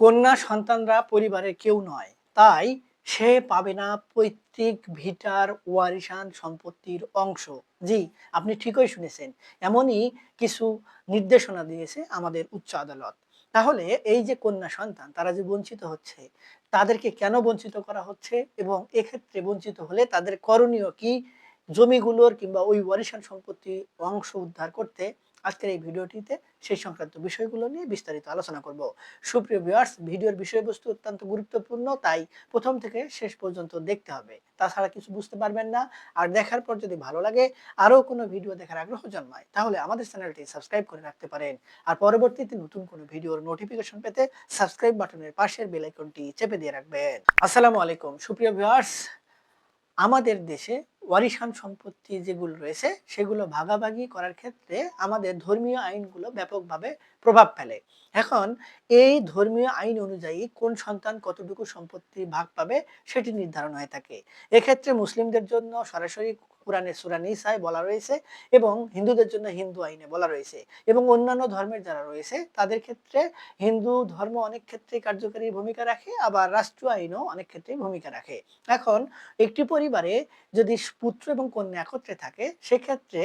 কন্যা সন্তানরা পরিবারের কেউ নয়। তাই সে পাবে না পৈতৃক ভিটার ওয়ারিশান সম্পত্তির অংশ। জি, আপনি ঠিকই শুনেছেন। এমনই কিছু নির্দেশনা দিয়েছে আমাদের উচ্চ আদালত। তাহলে এই যে কন্যা সন্তান, তারা যে বঞ্চিত হচ্ছে, তাদেরকে কেন বঞ্চিত করা হচ্ছে এবং এক্ষেত্রে বঞ্চিত হলে তাদের করণীয় কি? জমিগুলোর কিংবা ওই ওয়ারিশান সম্পত্তি অংশ উদ্ধার করতে আজকের এই ভিডিওটিতে সেই সংক্রান্ত বিষয়গুলো নিয়ে বিস্তারিত আলোচনা করব। সুপ্রিয় ভিউয়ার্স ভিডিওর বিষয়বস্তু অত্যন্ত গুরুত্বপূর্ণ, তাই প্রথম থেকে শেষ পর্যন্ত দেখতে হবে। তাছাড়া কিছু বুঝতে পারবেন না, আর দেখার পর যদি ভালো লাগে, আরও কোনো ভিডিও দেখার আগ্রহ জন্মায়, তাহলে আমাদের চ্যানেলটি সাবস্ক্রাইব করে রাখতে পারেন। আর পরবর্তীতে নতুন কোনো ভিডিওর নোটিফিকেশন পেতে সাবস্ক্রাইব বাটনের পাশের বেল আইকনটি চেপে দিয়ে রাখবেন। আসসালামু আলাইকুম, সুপ্রিয় ভিউয়ার্স আমাদের দেশে ওয়ারিশান সম্পত্তি যেগুলো রয়েছে, সেগুলো ভাগাভাগি করার ক্ষেত্রে আমাদের ধর্মীয় আইনগুলো ব্যাপকভাবে প্রভাব ফেলে। এখন এই ধর্মীয় আইন অনুযায়ী কোন সন্তান কতটুকু সম্পত্তি ভাগ পাবে সেটি নির্ধারণ হয়ে থাকে। এক্ষেত্রে মুসলিমদের জন্য সরাসরি কোরআনে সুরা নিসায় বলা রয়েছে এবং হিন্দুদের জন্য হিন্দু আইনে বলা রয়েছে এবং অন্যান্য ধর্মের যারা রয়েছে, তাদের ক্ষেত্রে হিন্দু ধর্ম অনেক ক্ষেত্রে কার্যকারী ভূমিকা রাখে, আবার রাষ্ট্রীয় আইনও অনেক ক্ষেত্রে ভূমিকা রাখে। এখন একটি পরিবারে যদি পুত্র এবং কন্যা একত্রে থাকে, সেক্ষেত্রে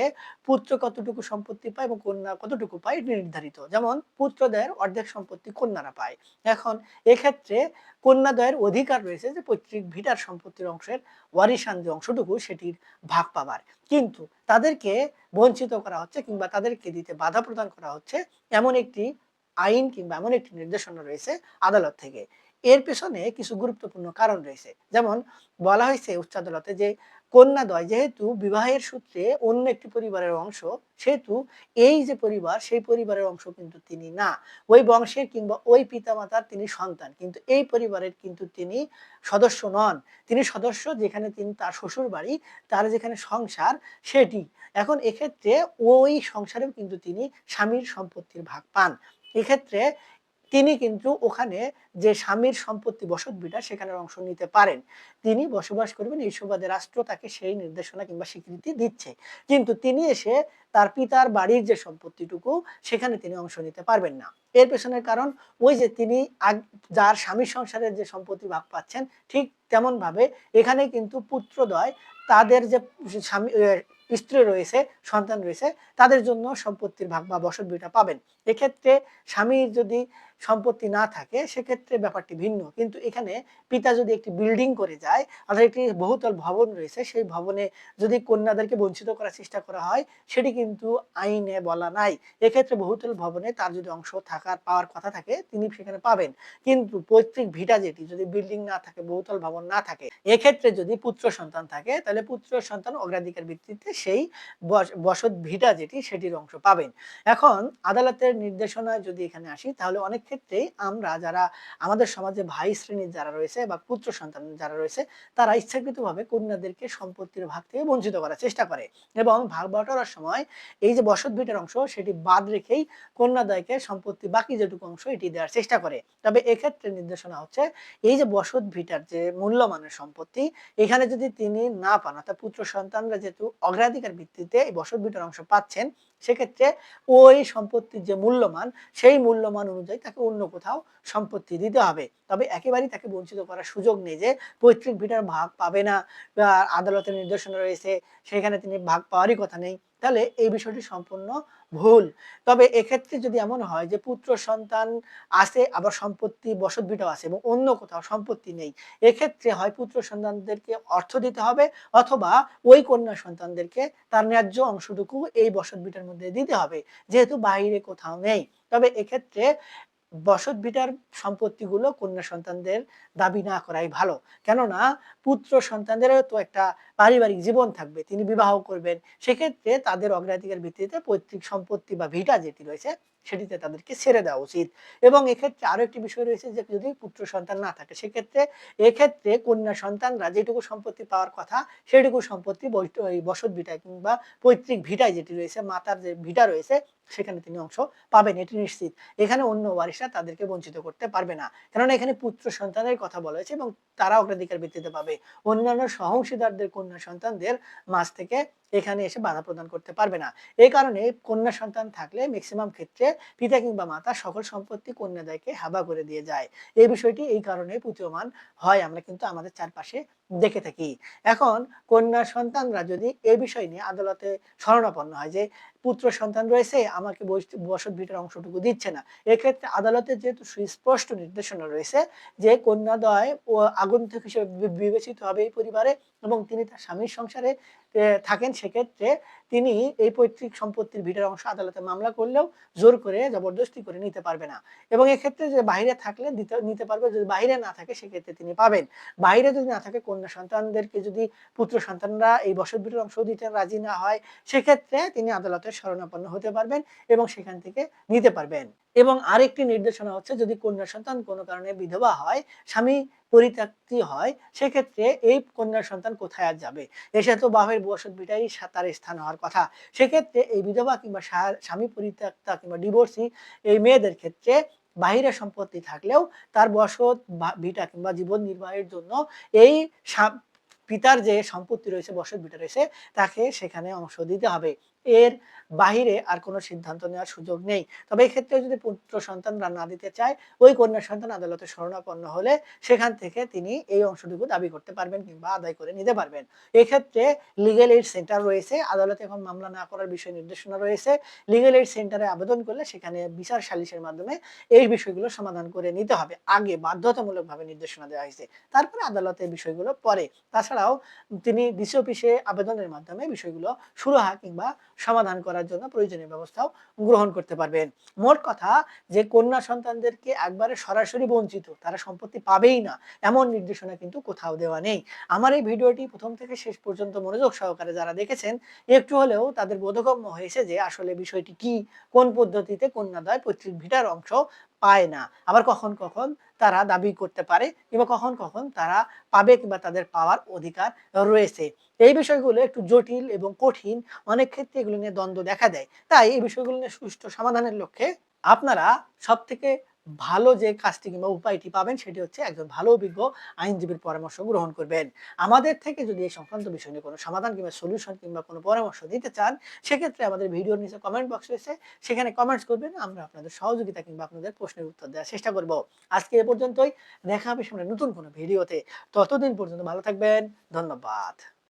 পুত্র কতটুকু সম্পত্তি পায় এবং কন্যা কতটুকু পায় নির্ধারিত। যেমন পুত্রদের অর্ধেক সম্পত্তি কন্যারা পায়। এখন এক্ষেত্রে কন্যাদয়ের অধিকার রয়েছে যে পৈতৃক ভিটার সম্পত্তির অংশের ওয়ারিসান যে অংশটুকু, সেটির ভাগ পাবার। কিন্তু তাদেরকে বঞ্চিত করা হচ্ছে কিংবা তাদেরকে দিতে বাধা প্রদান করা হচ্ছে এমন একটি আইন কিংবা এমন একটি নির্দেশনা রয়েছে আদালত থেকে। এর পেছনে কিছু গুরুত্বপূর্ণ কারণ রয়েছে। যেমন বলা হয়েছে উচ্চ আদালতে যে কন্যাদয় যেহেতু বিবাহের সূত্রে অন্য একটি পরিবারের অংশ, সেহেতু এই যে পরিবার, সেই পরিবারের অংশ কিন্তু তিনি না। ওই বংশের কিংবা ওই পিতামাতার তিনি সন্তান, কিন্তু এই পরিবারের কিন্তু তিনি সদস্য নন। তিনি সদস্য যেখানে তিনি তার শ্বশুর বাড়ি তার যেখানে সংসার, সেটি। এখন এক্ষেত্রে ওই সংসারেও কিন্তু তিনি স্বামীর সম্পত্তির ভাগ পান। এক্ষেত্রে তিনি কিন্তু ওখানে যে স্বামীর সম্পত্তি বসত বিটা সেখানে অংশ নিতে পারেন। তিনি বসবাস করবেন এই সুবাদে রাষ্ট্র তাকে সেই নির্দেশনা কিংবা স্বীকৃতি দিচ্ছে। কিন্তু তিনি এসে তার পিতার বাড়ির যে সম্পত্তিটুকু সেখানে তিনি অংশ নিতে পারবেন না। এর পেছনের কারণ ওই যে তিনি যার স্বামীর সংসারের যে সম্পত্তি ভাগ পাচ্ছেন, ঠিক তেমন ভাবে এখানে কিন্তু পুত্রদয় তাদের যে স্বামী স্ত্রী রয়েছে, সন্তান রয়েছে, তাদের জন্য সম্পত্তির ভাগ বা বসত বিটা পাবেন। এক্ষেত্রে স্বামীর যদি সম্পত্তি না থাকে, সেক্ষেত্রে ব্যাপারটি ভিন্ন। কিন্তু এখানে পিতা যদি একটি বিল্ডিং করে যায় অর্থাৎ একটি বহুতল ভবন রয়েছে, সেই ভবনে যদি কন্যাদেরকে বঞ্চিত করার চেষ্টা করা হয়, সেটি কিন্তু আইনে বলা নাই। এক্ষেত্রে বহুতল ভবনে তার যদি অংশ থাকার, পাওয়ার কথা থাকে, তিনি সেখানে পাবেন। কিন্তু পৈতৃক ভিটা যেটি, যদি বিল্ডিং না থাকে, বহুতল ভবন না থাকে, এক্ষেত্রে যদি পুত্র সন্তান থাকে, তাহলে পুত্র সন্তান অগ্রাধিকার ভিত্তিতে সেই বসত ভিটা যেটি, সেটির অংশ পাবেন। এখন আদালতের নির্দেশনা যদি এখানে আসি, তাহলে অনেক ক্ষেত্রেই আমরা যারা আমাদের সমাজে ভাই শ্রেণির যারা রয়েছে বা পুত্র সন্তান যারা রয়েছে, তারা ইচ্ছাকৃতভাবে কন্যাদেরকে সম্পত্তির ভাগ থেকে বঞ্চিত করার চেষ্টা করে এবং ভাগ বাটোয়ারার সময় এই যে বসত ভিটার অংশ, সেটি বাদ রেখেই কন্যাদয়কে সম্পত্তি বাকি যেটুকু অংশ এটি দেওয়ার চেষ্টা করে। তবে এক্ষেত্রে নির্দেশনা হচ্ছে, এই যে বসত ভিটার যে মূল্যমানের সম্পত্তি, এখানে যদি তিনি না পান, অর্থাৎ পুত্র সন্তানরা যেহেতু অগ্রাধিকার ভিত্তিতে এই বসত ভিটার অংশ পাচ্ছেন সেক্ষেত্রে ওই সম্পত্তির যে মূল্যমান, সেই মূল্যমান অনুযায়ী তাকে অন্য কোথাও সম্পত্তি দিতে হবে। তবে একেবারেই তাকে বঞ্চিত করার সুযোগ নেই যে পৈতৃক ভিটার ভাগ পাবে না বা আদালতের নির্দেশনা রয়েছে, সেখানে তিনি ভাগ পাওয়ারই কথা নেই। তাহলে এই বিষয়টি সম্পূর্ণ ভুল। তবে এক্ষেত্রে যদি এমন হয় যে পুত্র সন্তান আছে, আবার সম্পত্তি বসত বিটাও আছে এবং অন্য কোথাও সম্পত্তি নেই, এক্ষেত্রে হয় পুত্র সন্তানদেরকে অর্থ দিতে হবে অথবা ওই কন্যা সন্তানদেরকে তার ন্যায্য অংশটুকু এই বসত বিটার মধ্যে দিতে হবে, যেহেতু বাইরে কোথাও নেই। তবে এক্ষেত্রে বসত ভিটার সম্পত্তিগুলো কন্যা সন্তানদের দাবি না করাই ভালো। কেননা, পুত্র সন্তানদেরও তো একটা পারিবারিক জীবন থাকবে, তিনি বিবাহ করবেন। সেক্ষেত্রে তাদের অগ্রাধিকার ভিত্তিতে পৈতৃক সম্পত্তি বা ভিটা যেটি রয়েছে সেটিতে তাদেরকে ছেড়ে দেওয়া উচিত। এবং এক্ষেত্রে আরও একটি বিষয় রয়েছে যে, যদি পুত্র সন্তান না থাকে, সেক্ষেত্রে, এক্ষেত্রে কন্যা সন্তানরা যেটুকু সম্পত্তি পাওয়ার কথা, সেটুকু সম্পত্তি বসত ভিটায় কিংবা পৈতৃক ভিটায় যেটি রয়েছে, মাতার যে ভিটা রয়েছে, সেখানে তিনি অংশ পাবেন, এটি নিশ্চিত। এখানে অন্য ওয়ারিশরা তাদেরকে বঞ্চিত করতে পারবে না। কেননা এখানে পুত্র সন্তানের কথা বলা হয়েছে এবং তারা অগ্রাধিকার ভিত্তিতে পাবে। অন্যান্য সহংসীদারদের কন্যা সন্তানদের মাঝ থেকে এখানে এসে বাধা প্রদান করতে পারবে না। এই কারণে কন্যা সন্তান থাকলে ম্যাক্সিমাম ক্ষেত্রে পিতা কিংবা মাতা সকল সম্পত্তি কন্যাদায়কে হাবা করে দিয়ে যায়। এই বিষয়টি এই কারণে প্রতীয়মান হয়। আমরা কিন্তু আমাদের চারপাশে দেখে থাকি। এখন কন্যা সন্তানরা যদি এ বিষয় নিয়ে আদালতে শরণাপন্ন হয় যে, পুত্র সন্তান রয়েছে, আমাকে বস- বসত ভিটার অংশটুকু দিচ্ছে না। এক্ষেত্রে আদালতে যেহেতু সুস্পষ্ট নির্দেশনা রয়েছে যে কন্যাদয় ও আগন্তুক হিসেবে বিবেচিত হবে এই পরিবারে এবং তিনি তার স্বামীর সংসারে থাকেন, সেক্ষেত্রে তিনি এই পৈতৃক সম্পত্তির ভিটার অংশ আদালতে মামলা করলেও জোর করে জবরদস্তি করে নিতে পারবে না। এবং এক্ষেত্রে যে বাইরে থাকলে নিতে পারবে, যদি বাইরে না থাকে সেক্ষেত্রে তিনি পাবেন। বাইরে যদি না থাকে কন্যা সন্তানদেরকে যদি পুত্র সন্তানরা এই বসত ভিটার অংশ দিতে রাজি না হয়, সেক্ষেত্রে তিনি আদালতের শরণাপন্ন হতে পারবেন এবং সেখান থেকে নিতে পারবেন। এবং আরেকটি নির্দেশনা হচ্ছে, যদি কন্যা সন্তান কোনো কারণে বিধবা হয়, স্বামী পরিত্যক্তি হয়, সেক্ষেত্রে এই কন্যা সন্তান কোথায় আর যাবে? এসে তো বাপের বসত ভিটাই তার স্থান হওয়ার কথা। সেক্ষেত্রে এই বিধবা কিংবা স্বামী পরিত্যক্তা কিংবা ডিভোর্সি এই মেয়েদের ক্ষেত্রে বাহিরে সম্পত্তি থাকলেও তার বসত ভিটা কিংবা জীবন নির্বাহের জন্য এই পিতার যে সম্পত্তি রয়েছে বসত ভিটা রয়েছে, তাকে সেখানে অংশ দিতে হবে। এর বাহিরে আর কোনো সিদ্ধান্ত নেওয়ার সুযোগ নেই। তবে এক্ষেত্রে যদি পুত্র সন্তানরা না দিতে চায়, ওই কন্যা সন্তান আদালতে শরণাপন্ন হলে সেখান থেকে তিনি এই অংশটুকু দাবি করতে পারবেন কিংবা আদায় করে নিতে পারবেন। এক্ষেত্রে লিগেল এইড সেন্টার রয়েছে, আদালতে এখন মামলা না করার বিষয়ে নির্দেশনা রয়েছে। লিগেল এইড সেন্টারে আবেদন করলে সেখানে বিচার সালিসের মাধ্যমে এই বিষয়গুলো সমাধান করে নিতে হবে। আগে বাধ্যতামূলকভাবে নির্দেশনা দেওয়া হয়েছে। তারপরে আদালতে বিষয়গুলো পরে। তাছাড়াও তিনি ডিসি অফিসে আবেদনের মাধ্যমে বিষয়গুলো সুরাহা কিংবা সমাধান করার জন্য প্রয়োজনীয় ব্যবস্থাও গ্রহণ করতে পারবেন। মোট কথা যে কন্যা সন্তানদেরকে একবারে সরাসরি বঞ্চিত, তারা সম্পত্তি পাবেই না, এমন নির্দেশনা কিন্তু কোথাও দেওয়া নেই। আমার এই ভিডিওটি প্রথম থেকে শেষ পর্যন্ত মনোযোগ সহকারে যারা দেখেছেন, একটু হলেও তাদের বোধগম্য হয়েছে যে আসলে বিষয়টি কি, কোন পদ্ধতিতে কন্যাদয় পৈতৃক ভিটার অংশ পায় না। আবার কখন কখন তারা দাবি করতে পারে কিংবা কখন কখন তারা পাবে কিংবা তাদের পাওয়ার অধিকার রয়েছে। এই বিষয়গুলো একটু জটিল এবং কঠিন, অনেক ক্ষেত্রে এগুলো নিয়ে দ্বন্দ্ব দেখা দেয়। তাই এই বিষয়গুলো নিয়ে সুষ্ঠু সমাধানের লক্ষ্যে আপনারা সব থেকে ভালো যে কাজটি কিংবা উপায়টি পাবেন, সেটি হচ্ছে একজন ভালো অভিজ্ঞ আইনজীবীর পরামর্শ গ্রহণ করবেন। আমাদের থেকে যদি এই সংক্রান্ত বিষয় নিয়ে কোনো সমাধান কিংবা সলিউশন কিংবা কোনো পরামর্শ দিতে চান, সেক্ষেত্রে আমাদের ভিডিওর নিচে কমেন্ট বক্স রয়েছে। সেখানে কমেন্টস করবেন, আমরা আপনাদের সহযোগিতা কিংবা আপনাদের প্রশ্নের উত্তর দেওয়ার চেষ্টা করব। আজকে এ পর্যন্তই। দেখা হবে সামনে নতুন কোনো ভিডিওতে। ততদিন পর্যন্ত ভালো থাকবেন। ধন্যবাদ।